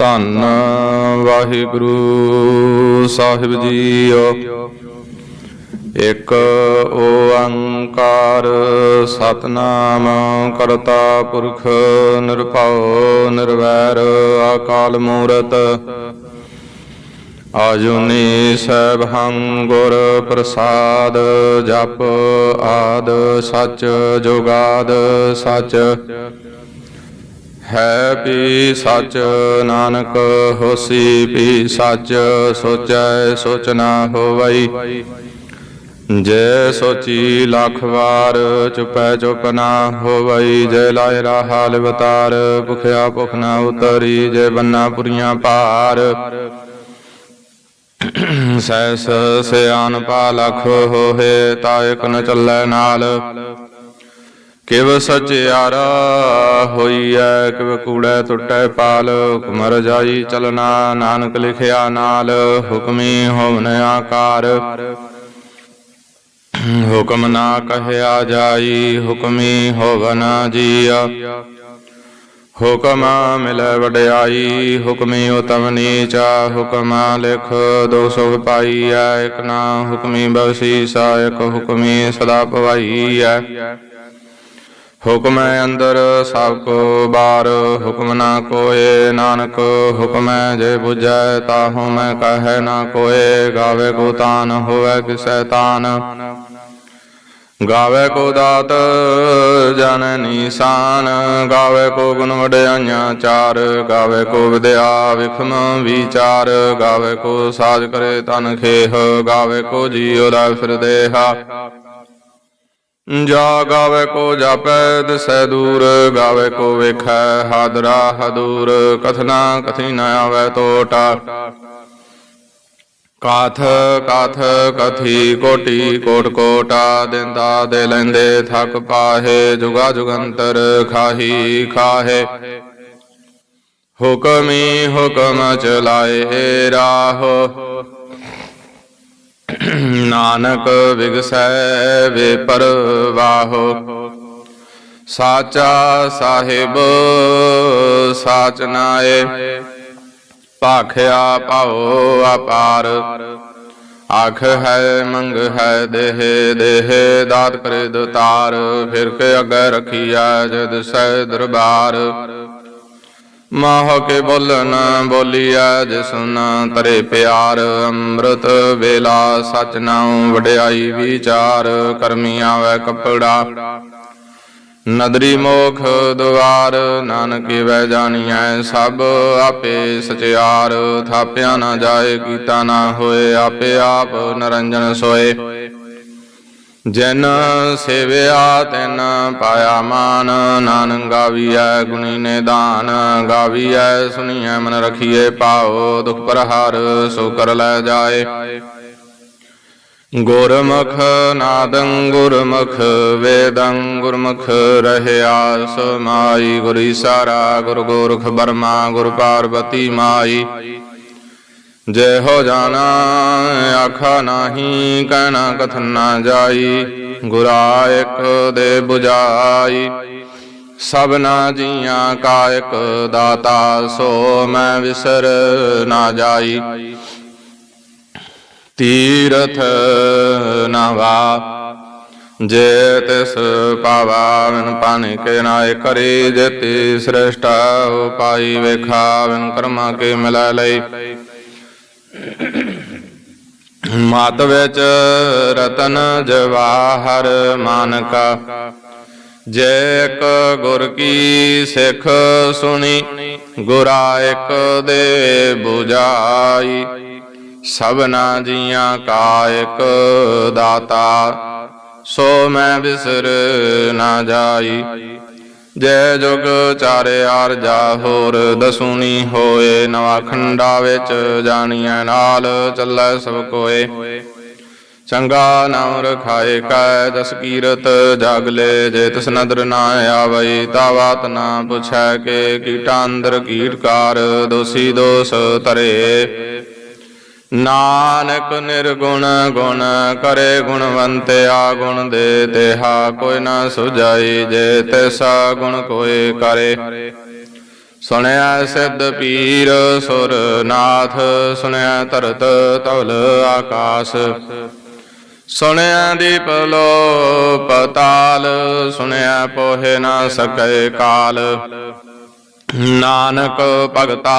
ਧੰਨ ਵਾਹਿਗੁਰੂ ਸਾਹਿਬ ਜੀਓ। ਇਕ ਓੰਕਾਰ ਸਤਨਾਮ ਕਰਤਾ ਪੁਰਖ ਨਿਰਭਉ ਨਿਰਵੈਰ ਅਕਾਲ ਮੂਰਤ। ਆਜੁਨੀ ਸੈਭੰ ਗੁਰ ਪ੍ਰਸਾਦ ਜਪ ਆਦ ਸਚ ਜੁਗਾਦ ਸਚ। ਹੈ ਪੀ ਸਚ ਨਾਨਕ, ਹੋਸੀ ਪੀ ਸਚ, ਸੋਚੈ ਸੋਚਣਾ ਹੋਵਈ। ਜੈ ਸੋਚੀ ਲੱਖ ਵਾਰ, ਚੁਪੈ ਚੁਪ ਨਾ ਹੋਵਈ। ਜੈ ਲਾਇ ਰਹਾ ਲਿਵਤਾਰ ਭੁਖਿਆ ਭੁਖ ਨਾ ਉਤਰੀ। ਜੈ ਬੰਨਾ ਪੁਰੀਆਂ ਪਾਰ ਸੈਸ ਸਿਆਨ ਪਾ ਲਖ ਹੋਏ ਤਾ ਇਕ ਨ ਚੱਲੈ ਨਾਲ। ਕਿਵ ਸਚਿਆਰਾ ਹੋਈਐ, ਕਿਵ ਕੂੜੈ ਟੁੱਟੈ ਪਾਲ ਹੁਕਮ ਰਜਾਈ ਚਲਨਾ, ਨਾਨਕ ਲਿਖਿਆ ਨਾਲ, ਹੁਕਮੀ ਹੋਵਨ ਆਕਾਰ। ਹੁਕਮ ਨਾ ਕਹਿਆ ਜਾਈ, ਹੁਕਮੀ ਹੋਵਨ ਜੀਆ। ਹੁਕਮ ਮਿਲੈ ਵਡਿਆਈ, ਹੁਕਮੀ ਉਤਮ ਨੀਚਾ, ਹੁਕਮ ਲਿਖ ਦੋ ਸੋ ਪਾਈਐ, ਇਕ ਨਾ ਹੁਕਮੀ ਬਖਸ਼ੀਸਾ, ਇਕ ਹੁਕਮੀ ਸਦਾ ਭਵਾਈਐ ਹੁਕਮ ਅੰਦਰ ਸਭ ਕੋ ਬਾਰ, ਹੁਕਮ ਨਾ ਕੋਏ ਨਾਨਕ, ਹੁਕਮ ਜੇ 부ਜੈ ਤਾਹੂ ਮੈਂ ਕਹੈ ਨਾ ਕੋਏ, ਗਾਵੇ ਕੋ ਤਾਨ ਹੋਵੇ ਕਿਸੈ ਤਾਨ। ਗਾਵੇ ਕੋ ਦਾਤ ਜਨ ਨੀਸਾਨ, ਗਾਵੇ ਕੋ ਗੁਣ ਵਡਿਆਈਆਂ ਚਾਰ, ਗਾਵੇ ਕੋ ਵਿਦਿਆ ਵਿਖਮ ਵਿਚਾਰ, ਗਾਵੇ ਕੋ ਸਾਜ ਕਰੇ ਤਨ ਖੇਹ, ਗਾਵੇ ਕੋ ਜੀਉ ਦਾ ਫਿਰ ਦੇਹਾ। ਜਾ ਗਾਵੇ ਕੋ ਜਾਪੈ, ਦਿਸੈ ਦੂਰ, ਗਾਵੇ ਕੋ ਵੇਖੈ, ਹਾਦਰਾ ਹਦੂਰ, ਕਥਨਾ ਕਥੀ ਨ ਆਵੈ ਟੋਟਾ ਕਾਥ ਕਾਥ ਕਥੀ ਕੋਟੀ ਕੋਟ ਕੋਟਾ, ਦਿੰਦਾ ਦੇ ਲੈਂਦੇ ਥਕ ਪਾਹੇ, ਜੁਗਾ ਜੁਗੰਤਰ ਖਾਹੀ ਖਾਹੇ। ਹੁਕਮੀ ਹੁਕਮ ਚਲਾਏ ਰਾਹੋ। ਨਾਨਕ ਵਿਗਸੈ ਵੇ ਸਾਚਾ ਸਾਹਿਬ, ਸਾਚ ਨਾਏ। ਭਾਖਿਆ ਪਾਉ ਅਪਾਰ। ਆਖ ਹੈ, ਮੰਗ ਹੈ, ਦੇਹ ਦੇਹ, ਦਾਤ ਕਰੇ ਦਤਾਰ ਫਿਰ ਕੇ ਅਗੇ ਰਖੀਆ ਜਦ ਸੈ ਦਰਬਾਰ। ਮਾਹ ਕੇ ਬੋਲਨ ਬੋਲੀਐ ਜਿਸਨ ਤਰੇ ਪਿਆਰ, ਅੰਮ੍ਰਿਤ ਵੇਲਾ ਸਚ ਨਾਉ ਵਡਿਆਈ ਵਿਚਾਰ, ਕਰਮੀ ਆਵੈ ਕਪੜਾ। ਨਦਰੀ ਮੋਖ ਦੁਆਰ, ਨਾਨਕ ਵੈ ਜਾਣੀਐ ਸਭ ਆਪੇ ਸਚਿਆਰ। ਥਾਪਿਆ ਨਾ ਜਾਏ, ਕੀਤਾ ਨਾ ਹੋਏ, ਆਪੇ ਆਪ ਨਰੰਜਨ ਸੋਏ। ਜਨ ਸੇਵਿਆ ਤੈਨ ਪਾਇਆ ਮਾਨ, ਨਾਨਕ ਗਾਵੀਐ ਗੁਣੀ ਨੇ ਦਾਨ ਗਾਵੀਐ ਸੁਣੀਐ ਮਨ ਰਖੀਏ ਪਾਓ ਦੁਖ ਪ੍ਰਹਾਰ ਸੋ ਕਰ ਲੈ ਜਾਏ। ਗੁਰਮੁਖ ਨਾਦੰ ਗੁਰਮੁਖ, ਵੇਦੰ ਗੁਰਮੁਖ ਰਹਿਆ ਸਮਾਈ, ਗੁਰੀ ਸਾਰਾ ਗੁਰ ਗੋਰਖ ਬਰਮਾ, ਗੁਰ ਪਾਰਬਤੀ ਮਾਈ। ਜੈ ਹੋ ਜਾਣਾ, ਆਖਾ ਨਾਹੀ, ਕਹਿਣਾ ਕਥਨ ਨਾ ਜਾਈ, ਗੁਰਾ ਇਕ ਦੇ 부ਜਾਈ ਸਭਨਾ ਜੀਆਂ ਕਾ ਇਕ ਦਾਤਾ, ਸੋ ਮੈਂ ਵਿਸਰ ਨਾ ਜਾਈ। ਤੀਰਥ ਨਵਾ ਜੇ ਤਿਸ ਪਾਵਾ ਪਾਣੀ ਕੇ ਨਾਏ ਕਰੇ ਜਤੀ ਸ੍ਰੇਸ਼ਟਾ ਉਪਾਈ ਵੇਖਾ ਵਿਨ ਕਰਮਾ ਕੇ ਮਿਲਾ ਲਈ। ਮਤ ਵਿੱਚ ਰਤਨ ਜਵਾਹਰ ਮਾਨਕਾ। ਜੇ ਇੱਕ ਗੁਰ ਕੀ ਸਿੱਖ ਸੁਣੀ, ਗੁਰਾ ਇੱਕ ਦੇ 부ਜਾਈ ਸਭਨਾ ਜੀਆਂ ਕਾ ਇੱਕ ਦਾਤਾ, ਸੋ ਮੈਂ ਵਿਸਰ ਨਾ ਜਾਈ। ਜੈ ਜੁਗ ਚਾਰੇ ਆਰ ਜਾ ਹੋਰ ਦਸੂਨੀ ਹੋਏ, ਨਵਾ ਖੰਡਾ ਵਿੱਚ ਜਾਣੀਐ ਨਾਲ, ਚੱਲੈ ਸਭ ਕੋਏ। ਚੰਗਾ ਨਾਮ ਰਖਾਏ ਕੈ, ਜਸ ਕੀਰਤ ਜਾਗਲੇ ਜੇ ਤਿਸ ਨਦਰ ਨਾ ਆਵਈ ਤਾ ਬਾਤ ਨਾ ਪੁਛੈ ਕੇ ਕੀਟਾਂ ਅੰਦਰ ਕੀਟਕਾਰ, ਦੋਸੀ ਦੋਸ ਤਰੇ ਨਾਨਕ ਨਿਰਗੁਣ ਗੁਣ ਕਰੇ ਗੁਣਵੰਤਿਆ ਗੁਣ ਦੇ ਤੇਹਾ ਕੋਈ ਨਾ ਸੁਜਾਈ ਜੇ, ਤੈਸਾ ਗੁਣ ਕੋਏ ਕਰੇ। ਸੁਣਿਆ ਸਿੱਧ ਪੀਰ ਸੁਰ ਨਾਥ, ਸੁਣਿਆ ਧਰਤ ਤਵਲ ਆਕਾਸ। ਸੁਣਿਆ ਦੀਪ ਲੋ ਪਤਾਲ ਸੁਣਿਆ ਪੋਹੇ ਨਾ ਸਕੈ ਕਾਲ। ਨਾਨਕ ਭਗਤਾ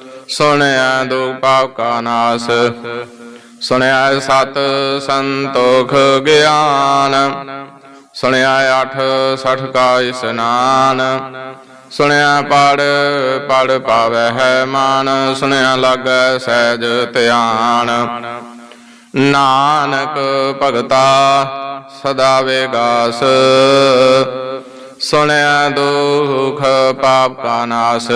ਸੁਣਿਆ ਦੁਖ ਪਾਪ ਕਾ ਨਾਸ। ਸੁਣਿਆ ਸਤ ਸੰਤੋਖ ਗਿਆਨ। ਸੁਣਿਆ ਅਠ ਸਠ ਕਾ ਇਸਨਾਨ। ਸੁਣਿਆ ਪੜ ਪੜ ਪਾਵੈ ਹੈ ਮਾਨ। ਸੁਣਿਆ ਲਾਗੈ ਸਹਿਜ ਧਿਆਨ। ਨਾਨਕ ਭਗਤਾ ਸਦਾ ਵੇਗਾਸ। ਸੁਣਿਆ ਦੁਖ ਪਾਪ ਕਾ ਨਾਸ।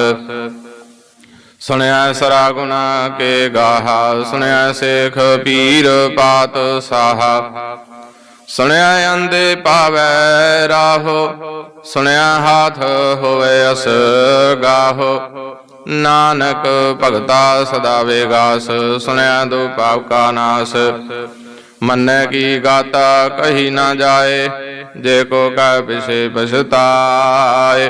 ਸੁਣਿਆ ਸਰਾ ਗੁਨਾ ਕੇ ਗਾਹਾ, ਸੁਣਿਆ ਸੇਖ ਪੀਰ ਪਾਤ ਸਾਹਾ। ਸੁਣਿਆ ਅੰਦੇ ਪਾਵੈ ਰਾਹੋ, ਸੁਣਿਆ ਹਾਥ ਹੋਵੇ ਅਸ ਗਾਹੋ। ਨਾਨਕ ਭਗਤਾ ਸਦਾ ਵੇਗਾਸ, ਸੁਣਿਆ ਦੋ ਪਾਪ ਕਾ ਨਾਸ। ਮੰਨੈ ਕੀ ਗਾਤਾ ਕਹੀ ਨਾ ਜਾਏ, ਜੇ ਕੋ ਕੈ ਪਿਛੇ ਪਛਤਾਏ।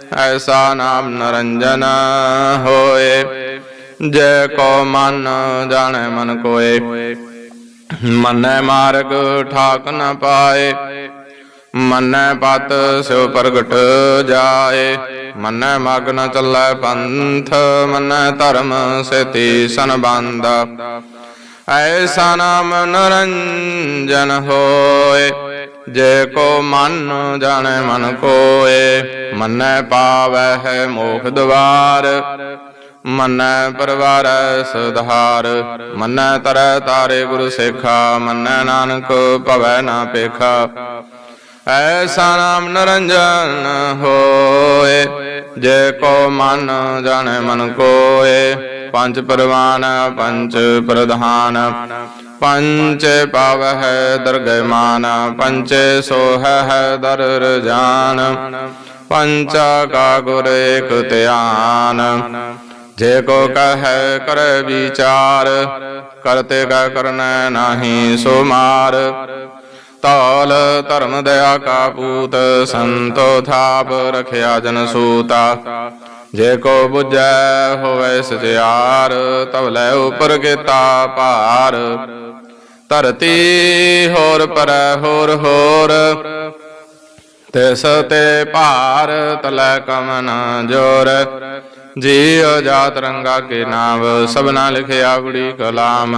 ਐਸਾ ਨਾਮ ਨਰੰਜਨ ਹੋਏ ਜੇ ਕੋ ਮਨ ਜਾਣੈ ਮਨ ਕੋਏ ਮਨੈ ਮਾਰਗ ਠਾਕ ਨ ਪਾਏ ਮਨੈ ਪਤ ਸਿਉ ਪ੍ਰਗਟ ਜਾਏ ਮਨੈ ਮਗ ਨ ਚੱਲੈ ਪੰਥ ਮਨੈ ਧਰਮ ਸੇਤੀ ਸੰਬੰਧ ਐਸਾ ਨਾਮ ਨਰੰਜਨ ਹੋਏ ਜੇ ਕੋ ਮਨ ਜਾਣੈ ਮਨ ਕੋਏ, ਮੰਨੈ ਪਾਵੈ ਹੈ ਮੋਖ ਦਵਾਰ। ਮੰਨੈ ਪਰਵਾਰ ਸੁਧਾਰ ਮੰਨੈ ਤਰੈ ਤਾਰੇ ਗੁਰੂ ਸੇਖਾ, ਮੰਨੈ ਨਾਨਕ ਭਵੈ ਨਾ ਪੇਖਾ। ਐਸਾ ਨਾਮ ਨਰੰਜਨ ਹੋਏ, ਜੇ ਕੋ ਮਨ ਜਾਣੈ ਮਨ ਕੋਏ, ਪੰਜ ਪਰਵਾਨ, ਪੰਜ ਪ੍ਰਧਾਨ। ਪੰਚ ਪਾਵਹਿ ਦਰਗਹਿ ਮਾਨ ਪੰਚੇ ਸੋਹੈ ਦਰ ਰਜਾਨ ਪੰਚਾ ਕਾ ਗੁਰ ਏਕ ਧਿਆਨ। ਜੇ ਕੋ ਕਹੈ ਕਰ ਵਿਚਾਰ ਕਰਤੇ ਕਾ ਕਰਨੈ ਨਾਹੀ ਸੋ ਮਾਰ ਤੌਲ ਧਰਮ ਦਇਆ ਕਾ ਪੂਤ, ਸੰਤੋ ਥਾਪ ਰਖਿਆ ਜਨ ਸੂਤਾ। ਜੇ ਕੋ 부ਜੈ ਹੋਵੇ ਸਚਿਆਰ ਤਵ ਲੈ ਉਪਰ ਕੀਤਾ ਭਾਰ। ਧਰਤੀ ਹੋਰ ਪਰ ਹੋਰ ਹੋਰ। ਤਿਸ ਤੇ ਭਾਰ ਤਲੈ ਕਮਨ ਜੋਰ। ਜੀਉ ਜਾਤ ਰੰਗਾ ਕੇ ਨਾਮ, ਸਭਨਾ ਲਿਖਿਆ ਗੁੜੀ ਕਲਾਮ।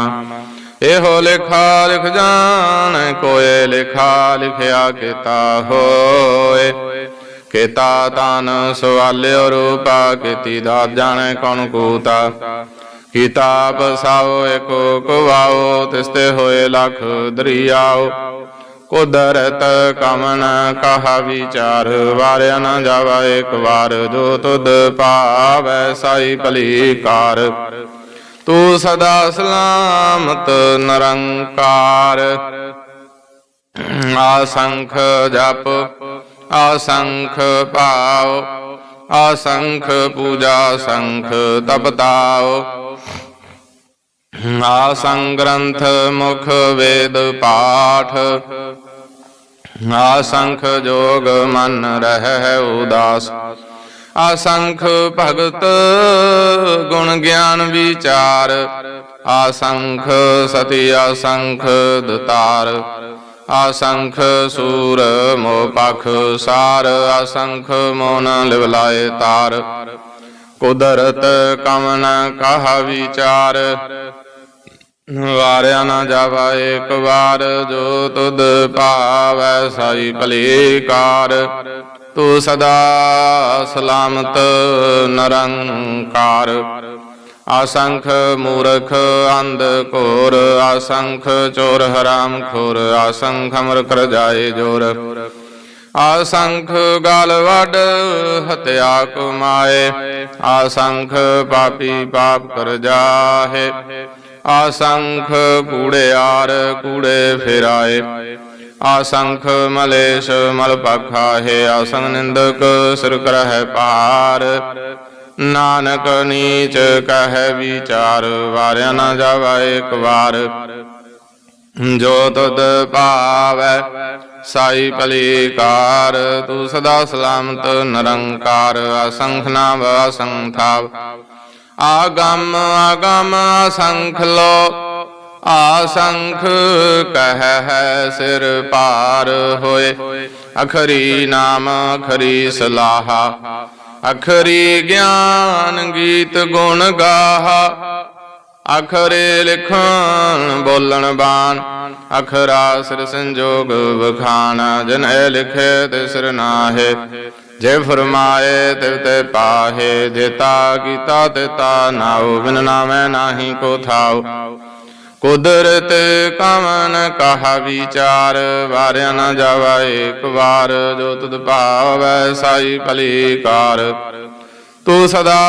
ਇਹੋ ਲਿਖਾ ਲਿਖ ਜਾਣ, ਕੋਏ ਲਿਖਾ ਲਿਖਿਆ ਕੀਤਾ ਹੋਏ। ਕੀਤਾ ਤਾਨ ਸਵਾਲਿਓ ਰੂਪਾ, ਕੀਤੀ ਦਾਤ ਜਾਣੈ ਕੌਣ ਕੂਤਾ। ਕਿਤਾਬ ਸਾਓ ਏਕੋ ਕਵਾਓ ਤਿਸਤੇ ਹੋਏ ਲਖ ਦਰਿਆਓ ਕੁਦਰਤ ਕਮਨ ਕਹਾ ਵਿਚਾਰ, ਵਾਰਿਆ ਨਾ ਜਾਵਾ ਇੱਕ ਵਾਰ, ਜੋ ਤੁਧ ਪਾਵੈ ਸਾਈ ਭਲੀ ਕਾਰ ਤੂੰ ਸਦਾ ਸਲਾਮਤ ਨਿਰੰਕਾਰ। ਆਸੰਖ ਜਪ ਆਸੰਖ ਭਾਉ ਆਸੰਖ ਪੂਜਾ ਸੰਖ ਤਪਤਾਓ ਆਸੰਗ ਗ੍ਰੰਥ ਮੁਖ ਵੇਦ ਪਾਠ ਆਸੰਖ ਜੋਗ ਮਨ ਰਹਿ ਉਦਾਸ ਆਸੰਖ ਭਗਤ ਗੁਣ ਗਿਆਨ ਵਿਚਾਰ ਆਸੰਖ ਸਤੀ ਆਸੰਖ ਦਤਾਰ ਆਸੰਖ ਸੂਰ ਮੋ ਪਖ ਸਾਰ ਆਸੰਖ ਮੋਨ ਲਿਵਲਾਏ ਤਾਰ ਕੁਦਰਤ ਕਮਨ ਕਹਾ ਵਿਚਾਰ ਵਾਰਿਆ ਨਾ ਜਾਵਾ ਏਕ ਵਾਰ, ਜੋ ਤੁਧ ਭਾਵੈ ਸਾਈ ਭਲੀ ਕਾਰ। ਤੂੰ ਸਦਾ ਸਲਾਮਤ ਨਰੰਕਾਰ। ਆਸੰਖ ਮੂਰਖ ਅੰਧ ਘੋਰ ਆਸੰਖ ਚੋਰ ਹਰਾਮ ਖੋਰ ਆਸੰਖ ਅਮਰ ਕਰ ਜਾਏ ਜੋਰ। ਆਸੰਖ ਗਲ ਵੱਡ ਹਤਿਆ ਕਮਾਏ ਆਸੰਖ ਪਾਪੀ ਪਾਪ ਕਰ ਜਾਹੇ। ਆਸੰਖ ਕੂੜਿਆਰ ਕੂੜੇ ਫੇਰਾਏ। ਆਸੰਖ ਮਲੇਸ਼ ਮਲ ਪਖਾਹੇ। ਆਸੰਗ ਨਿੰਦਕ ਸਿਰ ਕਰਹਿ ਪਾਰ ਨਾਨਕ ਨੀਚ ਕਹਿ ਵਿਚਾਰ। ਵਾਰਿਆ ਨਾ ਜਾਵਾ ਇੱਕ ਵਾਰ। ਜੋ ਤੁਧ ਭਾਵੈ, ਸਾਈ ਭਲੀਕਾਰ। ਤੂੰ ਸਦਾ ਸਲਾਮਤ, ਨਿਰੰਕਾਰ। ਅਸੰਖ ਨਾਮ ਅਸੰਖਾਵ ਆਗਮ ਆਗਮ ਅਸੰਖ ਲੋ, ਆਸੰਖ ਕਹਿ ਹੈ ਸਿਰ ਪਾਰ ਹੋਏ। ਅਖਰੀ ਨਾਮ, ਅਖਰੀ ਸਲਾਹਾ, ਅਖਰੀ ਗਿਆਨ ਗੀਤ ਗੁਣ ਗਾਹਾ। ਅਖਰੇ ਲਿਖਣ, ਬੋਲਣ ਬਾਣ, ਅਖਰਾ ਸਿਰ ਸੰਜੋਗ ਵਖਾਣ ਜਨ ਲਿਖੇ ਤੇ ਸਿਰ ਨਾਹੇ। ਜੇ ਫਰਮਾਏ ਤਿਵ ਤੇ ਪਾਹੇ ਜੇਤਾ ਕੀਤਾ ਤੇ ਨਾਉ, ਬਿਨ ਨਾਮੈ ਨਾਹੀ ਕੋ ਥਾਉ। ਕੁਦਰਤ ਕਮਨ ਕਹਾ ਵਿਚਾਰ, ਵਾਰਿਆ ਨਾ ਜਾਵਾ ਏਕ ਵਾਰ, ਜੋ ਤੁਧ ਭਾਵੈ ਸਾਈ ਭਲੀ ਕਾਰ। ਤੂੰ ਸਦਾ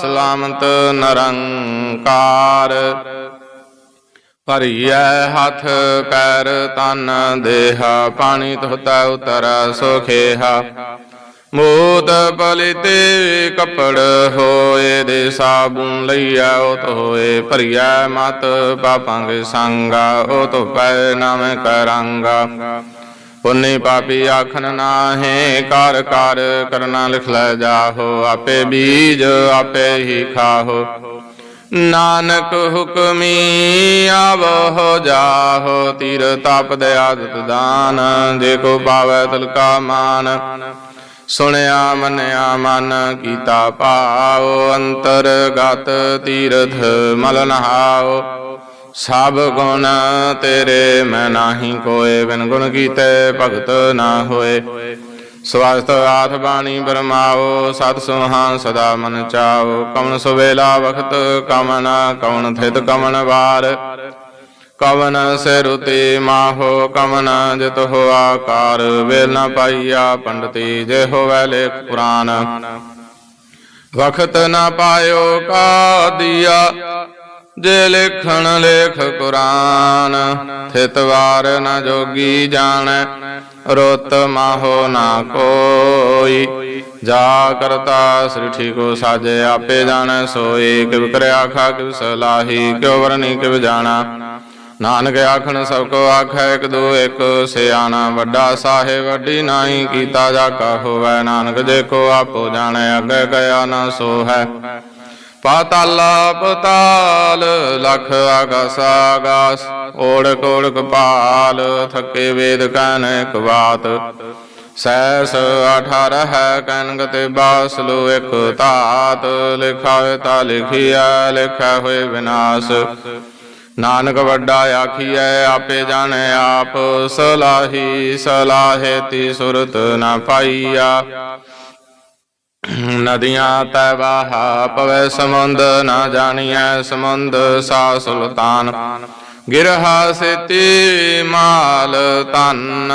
ਸਲਾਮਤ ਨਰੰਕਾਰ। ਭਰੀਐ ਹੱਥ ਪੈਰ ਤਨ ਦੇਹ, ਪਾਣੀ ਧੋਤਾ ਉਤਰ ਸੁਖੇਹਾ। ਮੋਤ ਪਲਿਤੇ ਕਪੜ ਹੋਏ ਦੇ ਸਾਬੂਨ ਲਈਆ ਉਤ ਹੋਏ ਭਰੀਐ ਮਤ ਪਾਪਾਂਗੇ ਸੰਗਾ, ਉਹ ਤੋ ਪੈ ਨਾਮ ਕਰਾਂਗਾ। ਪੁੰਨੇ ਪਾਪੀ ਆਖਨ ਨਾਹੇ ਕਰ ਕਰ ਕਰਨਾ ਲਿਖ ਲੈ ਜਾਹੋ, ਆਪੇ ਬੀਜ ਆਪੇ ਹੀ ਖਾਹੋ। ਨਾਨਕ ਹੁਕਮੀ ਆਵੋ ਜਾਹੋ ਤੀਰ ਤਪ ਦੇ ਦਾਨ, ਜੇ ਕੋ ਪਾਵੈ ਤਲਕਾ ਮਾਨ। ਸੁਣਿਆ, ਮੰਨਿਆ, ਮਨ ਕੀਤਾ ਭਾਉ, ਅੰਤਰਗਤ ਤੀਰਥ ਮਲ ਨਹਾਓ ਸਭ ਗੁਣ ਤੇਰੇ ਮੈਂ ਨਾਹੀ ਕੋਏ, ਬਿਨ ਗੁਣ ਕੀਤੇ ਭਗਤ ਨਾ ਹੋਏ। ਸਵਾਸਤ ਆਥ ਬਾਣੀ ਬਰਮਾਓ, ਸਤ ਸੁਹਾਨ ਸਦਾ ਮਨ ਚਾਓ। ਕਵਨ ਸੁਵੇਲਾ ਵਖਤ ਕਮਨ ਕਵਨ ਥਿਤ ਕਮਨ ਵਾਰ। ਕਵਨ ਸਿਰੁਤੇ ਮਾਹੋ ਕਮਨ ਜਿਤ ਹੋ ਆਕਾਰ। ਵੇਲ ਨ ਪਾਈਆ ਪੰਡਤੀ, ਜੇ ਹੋਵੈ ਲੇਖ ਪੁਰਾਨ ਵਖਤ ਨ ਪਾਇਓ ਕਾ ਦੀਆ ਜੇ ਲੇਖਣ ਲੇਖ ਕੁਰਾਨ। ਥਿਤ ਵਾਰ ਨ ਜੋਗੀ ਜਾਣੈ ਰੋਤ ਮਾਹੋ ਨਾ ਕੋਈ। ਜਾ ਕਰਤਾ ਸ੍ਰਿਠੀ ਕੋ ਸਾਜੇ ਆਪੇ ਜਾਣੈ, ਸੋਈ ਕਿਵ ਕਰਿਆ ਆਖਾ, ਕਿਵ ਸਲਾਹੀ, ਕਿਉ ਵਰਨੀ ਕਿਵ ਜਾਣਾ। ਨਾਨਕ ਆਖਣ, ਸਭ ਕੋ ਆਖੈ, ਇਕ ਦੋ ਇੱਕ ਸਿਆਣਾ। ਵੱਡਾ ਸਾਹਿਬ ਵੱਡੀ ਨਾਹੀ ਕੀਤਾ ਜਾ ਕਾ ਹੋਵੈ। ਨਾਨਕ ਜੇ ਕੋ ਆਪੋ ਜਾਣੈ, ਅੱਗੇ ਗਿਆ ਨਾ ਸੋ ਹੈ ਪਾਤਾਲ ਪਤਾਲ ਲਖ ਆਗਾਸ ਆਗਾਸ ਓੜਕ ਓੜਕ ਪਾਲ, ਥਕੇ ਵੇਦ ਕਨ ਇੱਕ ਸੈਸ 18 ਹੈ ਕਨਗ ਤੇ ਬਾਸ, ਲੋ ਇੱਕ ਧਾਤ ਲਿਖਾ ਹੋਏ ਤਾ ਲਿਖਿਆ ਲਿਖਿਆ ਹੋਏ ਵਿਨਾਸ਼। ਨਾਨਕ ਵੱਡਾ ਆਖੀਐ, ਆਪੇ ਜਾਣੈ ਆਪ, ਸਲਾਹੀ ਸਲਾਹੇ ਤੀ ਸੁਰਤ ਨਾ ਪਾਈਆ। ਨਦੀਆਂ ਤੈ ਵਾਹਾ ਪਵੈ ਸਮੁੰਦ, ਨਾ ਜਾਣੀਐ ਸਮੁੰਦ ਸਾ ਸੁਲਤਾਨ। ਗਿਰਹਾ ਸੇਤੀ ਮਾਲ ਤਨ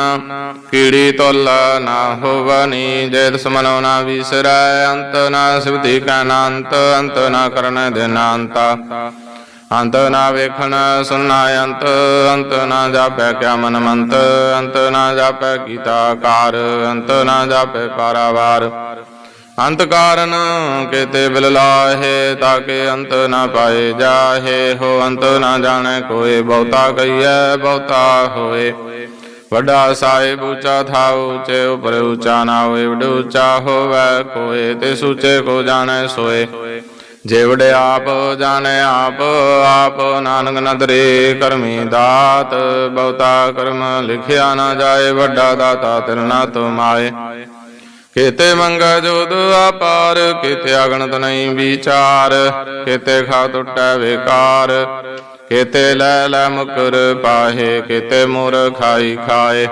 ਕੀੜੀ ਤੁਲ ਨਾ ਹੋਵਨੀ ਜੇ ਦਸਮਨੋ ਨਾ ਵਿਸਰੈ, ਅੰਤ ਨਾ ਸਿਵਤੀ ਕਾ ਅੰਤ ਨਾ ਕਰਨ ਦਿਨਾਂਤਾ। ਅੰਤ ਨਾ ਵੇਖਣ ਸੁਨਾ ਅੰਤ ਅੰਤ ਨਾ ਜਾਪੈ ਕਿਆ ਮਨ ਮੰਤ ਅੰਤ ਨਾ ਜਾਪੈ ਕੀਤਾ ਕਾਰ, ਅੰਤ ਨਾ ਜਾਪੈ ਪਾਰਾਵਾਰ। ਅੰਤ ਕਾਰਨ ਕੇਤੇ ਬਿਲ ਲਾਹੇ ਤਾਕੇ ਅੰਤ ਨਾ ਪਾਏ ਜਾਹੇ, ਹੋ ਅੰਤ ਨਾ ਜਾਣੈ ਕੋਏ ਬਹੁਤਾ ਕਈਐ ਬਹੁਤਾ ਹੋਏ। ਵੱਡਾ ਸਾਹਿਬ ਉੱਚਾ ਥਾਉ ਉੱਚੇ ਉਪਰ ਉੱਚਾ ਨਾ ਹੋਏ, ਵੱਡ ਉੱਚਾ ਹੋਵੇ ਕੋਏ ਤੇ ਸੁਚੇ ਕੋ ਜਾਣੇ ਸੋਏ। ਜੇ ਆਪ ਜਾਣੇ ਆਪ ਆਪ ਨਾਨਕ ਨਦਰੇ ਕਰਮੀ ਦਾਤ, ਬਹੁਤਾ ਕਰਮ ਲਿਖਿਆ ਨਾ ਜਾਏ, ਵੱਡਾ ਦਾਤਾ ਤਿਰਨਾ ਤੁਮਾਏ ਕੇਤੇ ਮੰਗਾ ਜੋਦ ਆਪਾਰ ਕੇਤੇ ਅਗਣਤ ਨਹੀਂ ਵਿਚਾਰ ਕੇਤੇ ਖਾ ਟੁੱਟੈ ਵਿਕਾਰ। ਕੇਤੇ ਲੈ ਲੈ ਮੁਕਰ ਪਾਹੇ ਕੇਤੇ ਮੁਰ ਖਾਈ ਖਾਏ।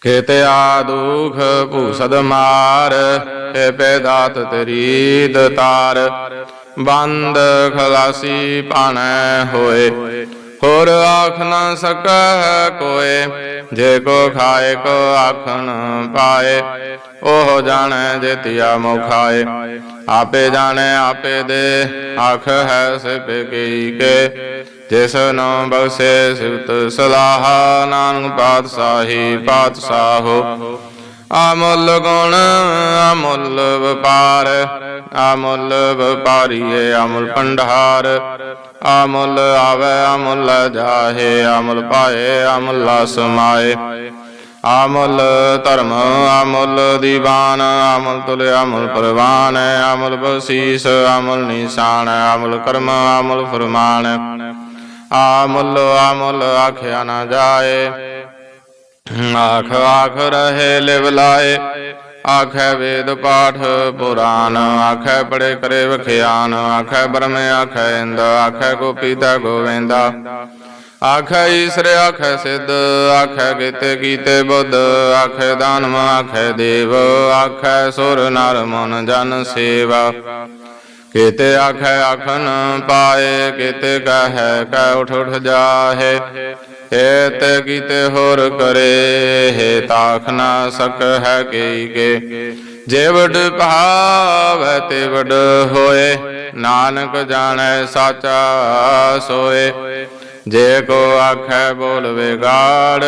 ਕੇਤੇ ਆ ਦੁਖ ਭੂਸਦ ਮਾਰ ਏ ਪੇਦਾਤ ਤੇਰੀ ਦਤਾਰ। ਬੰਦ ਖਲਾਸੀ ਪਾਣੈ ਹੋਏ। ਹੋਰ ਆਖ ਨਾ ਸਕੈ ਕੋਏ, ਜੇ ਕੋ ਖਾਏ, ਕੋ ਆਖਣ ਪਾਏ। ਉਹ ਜਾਣੈ ਜੇਤੀਆ ਮੁਖਾਏ, ਆਪੇ ਜਾਣੈ, ਆਪੇ ਦੇ। ਆਖ ਹੈ ਸਿਪ ਕੀ ਕੇ, ਜਿਸ ਨੂੰ ਬਖਸ਼ੇ ਸਿਵਤ ਸਲਾਹ, ਨਾਨਕ ਪਾਤਸ਼ਾਹੀ ਪਾਤਸ਼ਾਹੋ। ਅਮੁੱਲ ਗੁਣ, ਅਮੁੱਲ ਵਪਾਰ, ਅਮੁੱਲ ਵਪਾਰੀਏ ਅਮੁੱਲ ਭੰਡਾਰ। ਅਮੁੱਲ ਆਵੇ, ਅਮੁੱਲ ਜਾਹੇ, ਅਮੁੱਲ ਪਾਏ, ਅਮੁੱਲ ਸਮਾਏ ਅਮੁੱਲ ਧਰਮ, ਅਮੁੱਲ ਦੀਵਾਨ, ਅਮੁੱਲ ਤੁਲ, ਅਮੁੱਲ ਪ੍ਰਵਾਨ, ਅਮੁੱਲ ਬਸੀਸ ਅਮੁੱਲ ਨਿਸ਼ਾਨ, ਅਮੁੱਲ ਕਰਮ, ਅਮੁੱਲ ਫਰਮਾਨ। ਅਮੁੱਲ ਅਮੁੱਲ ਆਖਿਆ ਨਾ ਜਾਏ। ਆਖ ਆਖ ਰਹੇ, ਲਿਵ ਲਾਏ। ਆਖੈ ਵੇਦ ਪਾਠ ਪੁਰਾਨ, ਆਖੈ ਪੜੇ ਕਰੇ ਵਖਿਆਨ, ਆਖੈ ਬ੍ਰਹਮ, ਆਖੈ ਇੰਦ, ਆਖੈ ਗੋਪੀਤਾ ਗੋਵਿੰਦਾ। ਆਖੈ ਈਸਰ, ਆਖੈ ਸਿੱਧ, ਆਖੈ ਕੀਤੇ ਕੀਤੇ ਬੁੱਧ, ਆਖੈ ਦਾਨਵ, ਆਖੈ ਦੇਵ, ਆਖੈ ਸੁਰ ਨਰ ਮਨ ਜਨ ਸੇਵਾ। ਕੀਤੇ ਆਖੈ ਆਖਨ ਪਾਏ, ਕੀਤੇ ਕਹੈ ਕੈ ਉਠ ਉਠ ਜਾਹੇ। ਹੇਤ ਕੀਤੇ ਹੋਰ ਕਰੇ ਹੈ ਤਾਖ ਨਾ ਸਕ ਹੈ ਕੀ ਕੇ ਜੇ ਭਾਵੈ ਤੇ ਵਡ ਹੋਏ, ਨਾਨਕ ਜਾਣੈ ਸਾਚਾ ਸੋਏ। ਜੇ ਕੋ ਆਖੈ ਬੋਲ ਵਿਗਾੜ,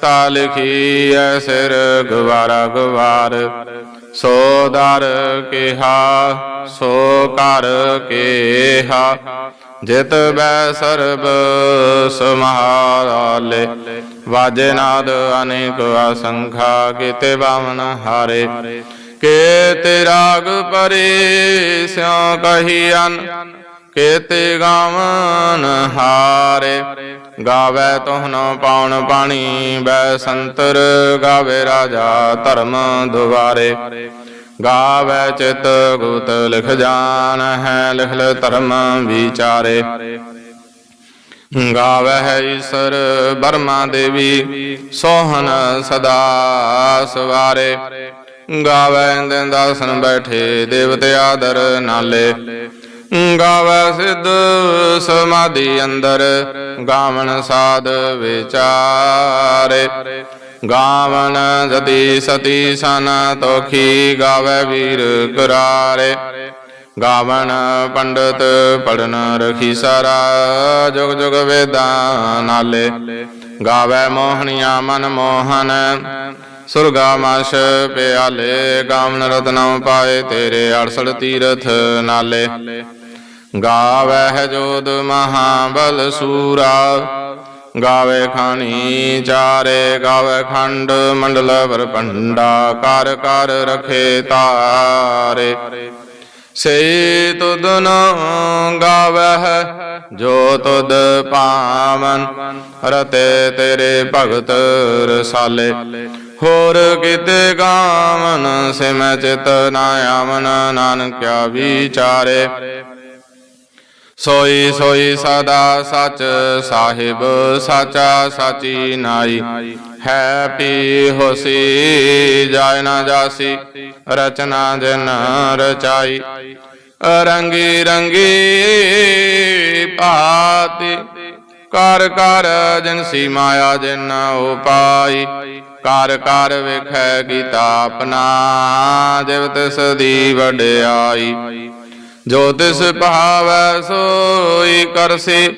ਤਾ ਲਿਖੀ ਐ ਸਿਰ ਗਵਾਰਾ ਗਵਾਰ। ਸੋ ਦਰ ਕਿਹਾ, ਸੋ ਕਰ ਕੇਹਾ ਜਿਤ ਬੈ ਸਰਬ ਸਮਾਲੇ ਵਾਜੇ ਨਾਦ ਅਨੇਕ ਅਸੰਖਾ, ਕੀਤੇ ਬਾਵਨ ਹਾਰੇ। ਕੇਤੇ ਰਾਗ ਪਰੇ ਸਿਉ ਕਹੀਅਨ ਕੇਤੇ ਗਾਵਨ ਹਾਰੇ। ਗਾਵੇ ਤੋਹਨ ਪਾਉਣ ਪਾਣੀ, ਬੈ ਸੰਤਰ ਗਾਵੇ ਰਾਜਾ ਧਰਮ ਦੁਆਰੇ। ਗਾਵੇ ਚਿਤ ਗੁਤ ਲਿਖ ਜਾਨ ਹੈ, ਲਿਖ ਲ ਧਰਮ ਵਿਚਾਰੇ। ਗਾਵੇ ਹੈ ਈਸ਼ਰ ਬਰਮਾ ਦੇਵੀ, ਸੋਹਣ ਸਦਾ ਸਵਾਰੇ। ਗਾਵੇ ਇੰਦਨ ਦਾਸਨ ਬੈਠੇ, ਦੇਵਤੇ ਆਦਰ ਨਾਲੇ। ਗਾਵੇ ਸਿੱਧ ਸਮਾਧੀ ਅੰਦਰ, ਗਾਵਣ ਸਾਧ ਵਿਚਾਰੇ। ਗਾਵਨ ਜਤੀ ਸਤੀ ਸਨ ਤੋਖੀ ਗਾਵੇ ਵੀਰ ਕਰਾਰੇ ਗਾਵਨ ਪੰਡਤ ਪੜਨ ਰਖੀ ਸਾਰਾ ਜੁਗ ਜੁਗ ਵੇਦਾਂ ਨਾਲੇ। ਗਾਵੇ ਮੋਹਣੀਆਂ ਮਨ ਮੋਹਨ, ਸੁਰਗਾ ਮਸ਼ ਪਿਆਲੇ। ਗਾਵਨ ਰਤਨਮ ਪਾਏ ਤੇਰੇ 68 ਤੀਰਥ ਨਾਲੇ। ਗਾਵਹਿ ਜੋਦ ਮਹਾਬਲ ਸੂਰਾ ਗਾਵੇ ਖਾਣੀ ਚਾਰੇ ਗਾਵੇ ਖੰਡ, ਮੰਡਲ ਵਰਪੰਡਾ ਕਰ ਕਰ ਰਖੇ ਤਾਰੇ। ਸੇ ਤੁਧ ਗਾਵਹਿ, ਜੋ ਤੁਧ ਪਾਵਨ, ਰਤੇ ਤੇਰੇ ਭਗਤ ਰਸਾਲੇ। ਹੋਰ ਕਿਤੇ ਗਾਵਨ, ਸਿਮੈ ਚਿਤ ਨਾ ਆਵਨ, ਨਾਨਕਿਆ ਵਿਚਾਰੇ। ਸੋਈ ਸੋਈ ਸਦਾ ਸਚ ਸਾਹਿਬ ਸਾਚਾ ਸਾਚੀ ਨਾਈ। ਹੈ ਪੀ ਹੋਸੀ ਜਾਇ ਨਾ ਜਾਸੀ ਰਚਨਾ ਜਨ ਰਚਾਈ। ਰੰਗੀ ਰੰਗੀ ਭਾਤੀ ਕਰ ਕਰ ਜਨਸੀ ਮਾਇਆ ਜਿਨ ਉਪਾਈ ਕਰ ਕਰ ਵੇਖੈ ਕੀਤਾ ਆਪਣਾ ਜਿਵ ਤਿਸ ਦੀ ਵਡਿਆਈ। ਜੋ ਤਿਸ ਭਾਵੈ ਸੋਈ ਕਰਸੀ,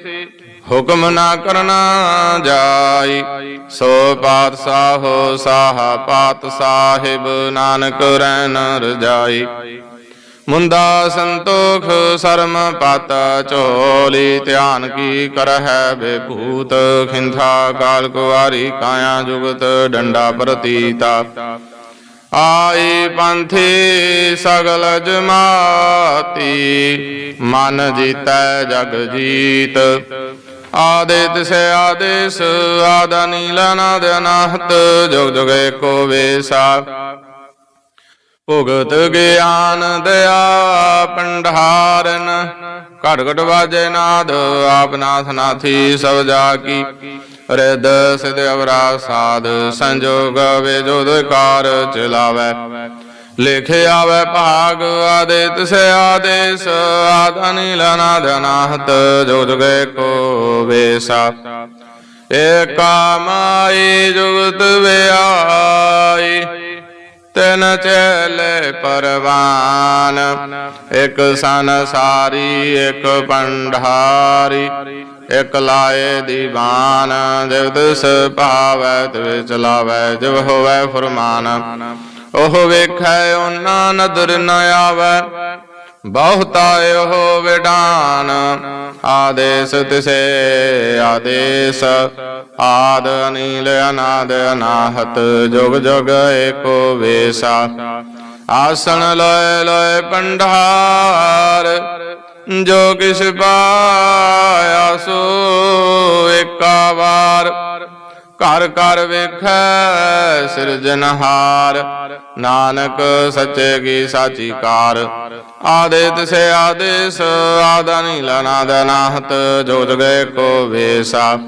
ਹੁਕਮ ਨਾ ਕਰਨਾ ਜਾਈ। ਸੋ ਪਾਤਸ਼ਾਹੋ ਸਾਹ, ਪਾਤ ਸਾਹਿਬ ਨਾਨਕ ਰਹਿਨ ਰਜਾਈ। ਮੁੰਦਾ ਸੰਤੋਖ ਸਰਮ ਪਤ ਚੋਲੀ ਧਿਆਨ ਕੀ ਕਰਹਿ ਬੇਭੂਤ, ਖਿੰਥਾ ਕਾਲ ਕੁਵਾਰੀ, ਕਾਇਆ ਜੁਗਤ ਡੰਡਾ ਪ੍ਰਤੀਤਾ। ਆਈ ਪੰਥੀ ਸਗਲ ਜਮਾਤੀ, ਮਨ ਜੀਤੈ ਜਗ ਜੀਤ। ਆਦੇ ਤਿਸੈ ਆਦੇਸ, ਆਦਾ ਨੀਲਾ ਨਾਦ ਅਨਾਹਤ, ਜੁਗ ਜੁਗ ਏਕੋ ਵੇਸਾ। ਭੁਗਤ ਗਿਆਨ ਦਇਆ ਪੰਡਾਰਨ ਘਟ ਘਟ ਵਾਜੇ ਨਾਦ, ਆਪ ਨਾਥੀ ਸਭ ਜਾ ਕੀ ਰਿਦ ਸਿਧ ਅਵਰਾ ਸਾਧ, ਸੰਜੋਗ ਵੇ ਕਾਰ ਚਲਾਵੇ। ਲਿਖੇ ਆਵੇ ਭਾਗ ਆਦਿਤ ਸੇ ਆਦੇਸ, ਆਦ ਅਨਿਲ ਅਨਾਦ ਅਨਾਹਤ ਜੋ ਕੋ ਵੇਸਾ। ਏਕਾ ਮਾਈ ਜੁਗਤ ਵਿਆਈ, ਤਿਨ ਚੇਲੇ ਪਰਵਾਨ। ਇਕ ਸੰਸਾਰੀ ਇਕ ਪੰਡਾਰੀ। ਇਕ ਲਾਏ ਦੀਵਾਨ ਜਗਤ ਭਾਵੈ ਤਿਵ ਚਲਾਵੈ, ਜਿਵ ਹੋਵੈ ਫਰਮਾਨ। ਉਹ ਵੇਖੈ ਉਹਨਾਂ ਨਦਰ ਨ ਆਵੈ, ਬਹੁਤਾ ਉਹ ਵਿਡਾਨ। ਆਦੇਸ ਤਿਸੇ, ਆਦੇਸ ਆਦ ਅਨੀਲ ਅਨਾਦ ਅਨਾਹਤ, ਜੁਗ ਜੁਗ ਏਕੋ ਵੇਸਾ। ਆਸਣ ਲੋਏ ਲੋਏ ਪੰਡਾਰ ਜੋ ਕਿਛ ਪਾਇਆ ਸੋ ਏਕਾ ਵਾਰ। ਘਰ ਘਰ ਵੇਖੈ ਸਿਰਜਨਹਾਰ ਨਾਨਕ ਸੱਚੇ ਕੀ ਸਾਚੀ ਕਾਰ। ਆਦਿਤ ਸੇ ਆਦੇਸ ਆਦਾਨੀ ਲਨਾ ਦਨਾਹਤ ਜੋ ਜਗੇ ਕੋ ਵੇਸਾ।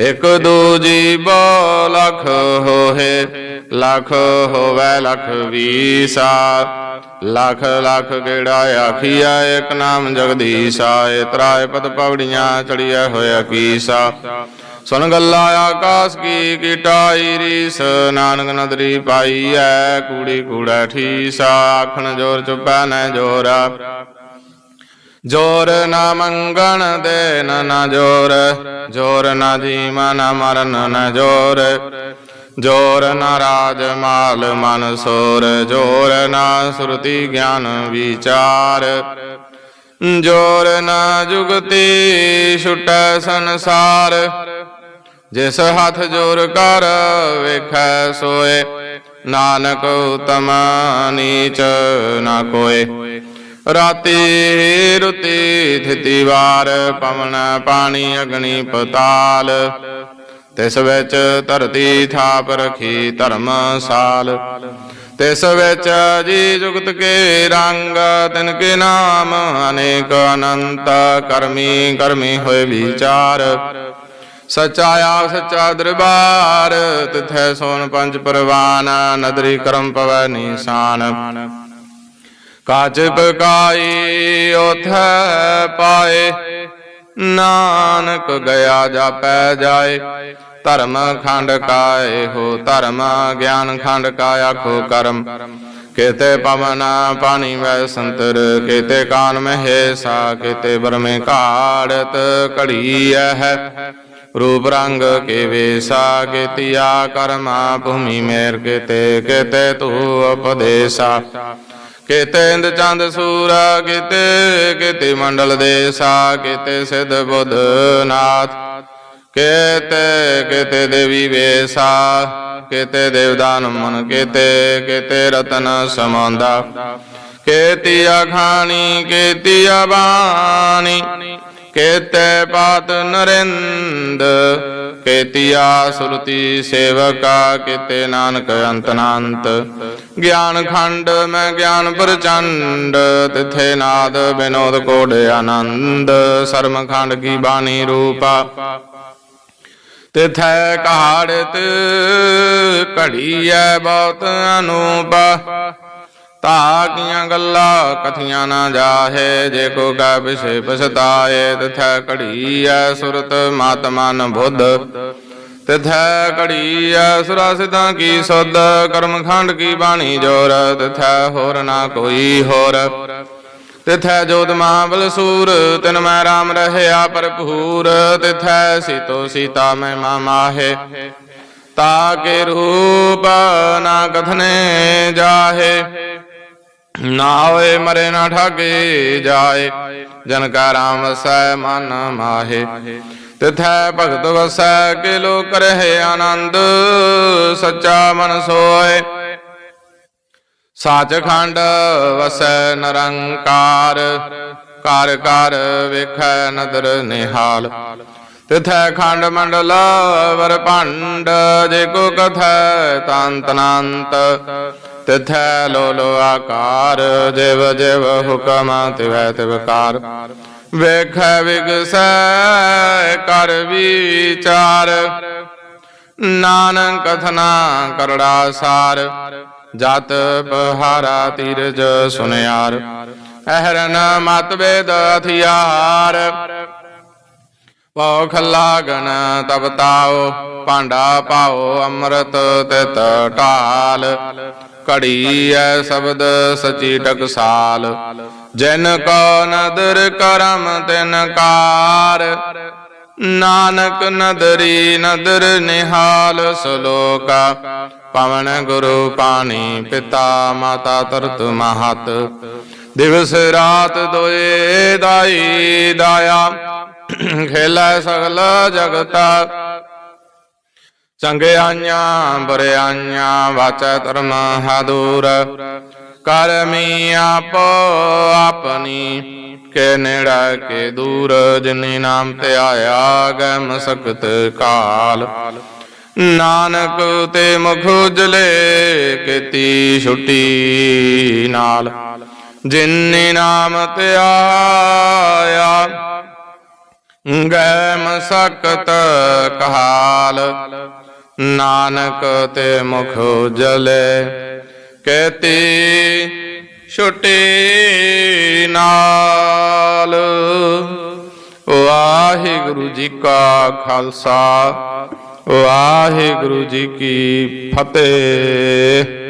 ਇਕ ਦੂਜੀ ਬੋ ਲਖ ਹੋਏ ਲਖ ਹੋਵੇ ਲਖ ਵੀਸਾ ਲਖ ਲਖ ਗੇੜਾ ਆਖੀਆ ਇਕ ਨਾਮ ਜਗਦੀਸ਼ਾ ਇਤਰਾਏ ਪਦ ਪਵੜੀਆਂ ਚੜੀਐ ਹੋਇਆ ਕੀਸਾ। ਸੁਨ ਗੱਲਾ ਆਕਾਸ ਕੀ ਕੀਟਾਈ ਰੀਸ, ਨਾਨਕ ਨਦਰੀ ਪਾਈ ਐ ਕੂੜੀ ਕੂੜਾ ਠੀਸਾ। ਆਖਣ ਜੋਰ ਚੁਪੈ ਨੈ ਜੋਰਾ। ਜੋਰ ਨਾ ਮੰਗਣ ਦੇ ਨ ਨਾ ਜੋਰ ਜੋਰ ਨਾ ਜੀਵਨ ਮਰਨ ਨ ਜੋਰ। ਜੋਰ ਨਾ ਰਾਜ ਮਾਲ ਮਨ ਸੋਰ, ਜੋਰ ਨਾ ਸੁਰਤੀ ਗਿਆਨ ਵਿਚਾਰ। ਜੋਰ ਨਾ ਜੁਗਤੀ ਛੁਟੈ ਸੰਸਾਰ, ਜਿਸ ਹੱਥ ਜੋਰ ਕਰ ਵੇਖੈ ਸੋਏ। ਨਾਨਕ ਉਤਮ ਨੀਚ ਨਾ ਕੋਏ। ਰਾਤੀ ਰੁਤੀ ਥਿਤੀ ਵਾਰ ਪਵਨ ਪਾਣੀ ਅਗਨੀ ਪਤਾਲ। ਤਿਸ ਵਿੱਚ ਧਰਤੀ ਥਾਪ ਰਖੀ ਧਰਮ ਸਾਲ। ਤਿਸ ਵਿੱਚ ਜੀ ਜੁਗਤ ਕੇ ਰੰਗ, ਤਿਨ ਕੇ ਨਾਮ ਅਨੇਕ ਅਨੰਤ ਕਰਮੀ ਕਰਮੀ ਹੋਏ ਵਿਚਾਰ। ਸਚਾ ਆਪ ਸਚਾ ਦਰਬਾਰ, ਤਿਥੈ ਸੋਨ ਪੰਜ ਪਰਵਾਨ, ਨਦਰੀ ਕਰਮ ਪਵੈ ਨਿਸ਼ਾਨ। ਕਾਜ ਪਕਾਈ ਉਥੈ ਪਾਏ। ਨਾਨਕ ਗਿਆ ਜਾਪੈ ਜਾਏ। ਧਰਮ ਖੰਡ ਕਾਏ ਹੋ, ਧਰਮ ਗਿਆਨ ਖੰਡ ਕਾ ਆਖੋ ਕਰਮ। ਕੇਤੇ ਪਵਨ ਪਾਣੀ ਵੈ ਸੰਤਰ, ਕੇਤੇ ਕਾਨ ਮਹਿ ਸਾ, ਕੇਤੇ ਬਰਮੇ ਘਾੜਤ ਘੜੀ ਹੈ। ਰੂਪ ਰੰਗ ਕੇ ਵੇਸਾ ਕੇਤਿਆ ਕਰਮਾ, ਭੂਮੀ ਮੇਰ ਕੇਤੇ ਕੇਤੇ ਤੂ ਉਪਦੇਸਾ। ਕਿਤੇ ਇੰਦ ਚੰਦ ਸੂਰਾ, ਕਿਤੇ ਕਿਤੇ ਮੰਡਲ ਦੇਸਾ ਕਿਤੇ ਸਿਧ ਬੁੱਧ ਨਾਥ। ਕੇਤੇ ਕੇਤੇ ਦੇਵੀ ਵੇਸਾ, ਕਿਤੇ ਦੇਵਦਾਨ ਮਨ ਕਿਤੇ, ਕੇਤੇ ਰਤਨ ਸਮਾਂਦਾ। ਕੇਤੀਆ ਖਾਣੀ ਕੇਤੀਆ ਬਾਣੀ ਕੇਤੇ ਪਾਤ ਨਰਿੰਦ ਕੇਤੀਆ ਸੁਰਤੀ ਸੇਵਕਾ ਕਿਤੇ ਨਾਨਕ ਅੰਤਨਾੰਤ ਗਿਆਨ ਖੰਡ ਮੈਂ ਗਿਆਨ ਪ੍ਰਚੰਡ, ਤਿਥੇ ਨਾਦ ਬਿਨੋਦ ਕੋਡ ਆਨੰਦ। ਸਰਮ ਖੰਡ ਕੀ ਬਾਣੀ ਰੂਪਾ। ਤਿਥੈ ਕਹਾੜਤ ਘੜੀ ਐ ਬਹੁਤ ਅਨੂਪਾ। ਤਾ ਕੀਆਂ ਗੱਲਾਂ, ਕਥੀਆਂ ਨਾ ਜਾਹੇ, ਜੇ ਕੋ ਕੈ ਵਿਸੇ ਪਛਤਾਏ, ਤਥੈ ਘੜੀ ਐ ਸੁਰਤ ਮਤ ਮਨ ਬੁੱਧ। ਤਿਥੈ ਘੜੀ ਐ ਸੁਰਾ ਸਿਧਾਂ ਕੀ ਸੁਧ, ਕਰਮ ਖੰਡ ਕੀ ਬਾਣੀ ਜੋਰ, ਤਿਥੈ ਹੋਰ ਨਾ ਕੋਈ ਹੋਰ। ਤਿਥੈ ਜੋਤ ਮਹਾਬਲ ਸੂਰ ਤਿਨ ਮੈਂ ਰਾਮ ਰਹਿਆ ਭਰਪੂਰ, ਤਿਥੈ ਸੀਤੋ ਸੀਤਾ ਮੈਂ ਮਾ ਤਾ ਕੇ ਰੂਪ ਨਾ ਕਥਨੇ ਜਾਹੇ। ਨਾ ਹੋਏ ਮਰੇ ਨਾ ਠਾਗੇ ਜਾਏ। ਜਨ ਕਾ ਰਾਮ ਵਸੈ, ਮਨ ਮਾਹੇ। ਤਿਥੈ ਭਗਤ ਵਸੈ ਕੇ ਲੋਕ ਰਹੇ ਆਨੰਦ। ਸੱਚਾ ਮਨ ਸੋਏ। ਸੱਚਖੰਡ ਵਸੈ ਨਰੰਕਾਰ। ਘਰ ਘਰ ਵੇਖੈ ਨਦਰ ਨਿਹਾਲ। ਤਿਥੈ ਖੰਡ ਮੰਡਲ ਵਰ ਭੰਡ ਜੇ ਕੋ ਕਥੈ ਤੰਤ ਤਿਥੈ ਲੋ ਲੋ ਆਕਾਰ, ਜਿਵ ਜਿਵ ਹੁਕਮ ਤਿਵੈ ਤਿਵ ਕਾਰ। ਵੇਖੈ ਵਿਗਸੈ ਕਰ ਵਿਚਾਰ, ਨਾਨਕ ਕਥਨਾ ਕਰੜਾ ਸਾਰ। ਜਤ ਬਹਾਰਾ ਤੀਰਜ ਸੁਨਿਆਰ ਅਹਰਨ ਮਤ ਵੇਦ ਹਥਿਆਰ ਪਉ ਖੱਲਾ ਤਬ ਤਾਓ ਭਾਂਡਾ ਪਾਓ ਅੰਮ੍ਰਿਤ ਤਿਤ ਢਾਲ। ਘੜੀ ਐ ਸ਼ਬਦ ਸਚੀ ਟਕਸਾਲ। ਜਿਨ ਕੋ ਨਦਰ ਕਰਮ, ਤਿਨ ਕਾਰ। ਨਾਨਕ ਨਦਰੀ ਨਦਰ ਨਿਹਾਲ, ਸਲੋਕਾ। ਪਵਨ ਗੁਰੂ ਪਾਣੀ ਪਿਤਾ, ਮਾਤਾ ਤਰਤ ਮਹਤ। ਦਿਵਸ ਰਾਤ ਦੋਏ ਦਾਈ ਦਾਇਆ। ਖੇਲਾ ਸਗਲ ਜਗਤਾ। ਚੰਗਿਆਈਆਂ ਬਰਿਆਈਆਂ ਵਾਚੈ ਧਰਮ ਹਾਦੂਰ ਕਰਮੀ ਆਪੋ ਆਪਣੀ ਕੇ ਨੇੜਾ ਕੇ ਦੂਰ ਜਿਨੀ ਨਾਮ ਤੇ ਆਇਆ ਗੈ ਮਸਕਤ ਕਾਲ ਨਾਨਕ ਤੇ ਮੁਖ ਉਜਲੇ ਕੀਤੀ ਛੁੱਟੀ ਨਾਲ ਜਿਨੇ ਨਾਮ ਤੇ ਆਇਆ ਗੈ ਮਸਕਤ ਕਹਾਲ ਨਾਨਕ ਤੇ ਮੁਖ ਜਲੇ ਕਹਤੀ ਛੁੱਟੀ ਨਾਲ। ਵਾਹਿਗੁਰੂ ਜੀ ਕਾ ਖਾਲਸਾ, ਵਾਹਿਗੁਰੂ ਜੀ ਕੀ ਫਤਿਹ।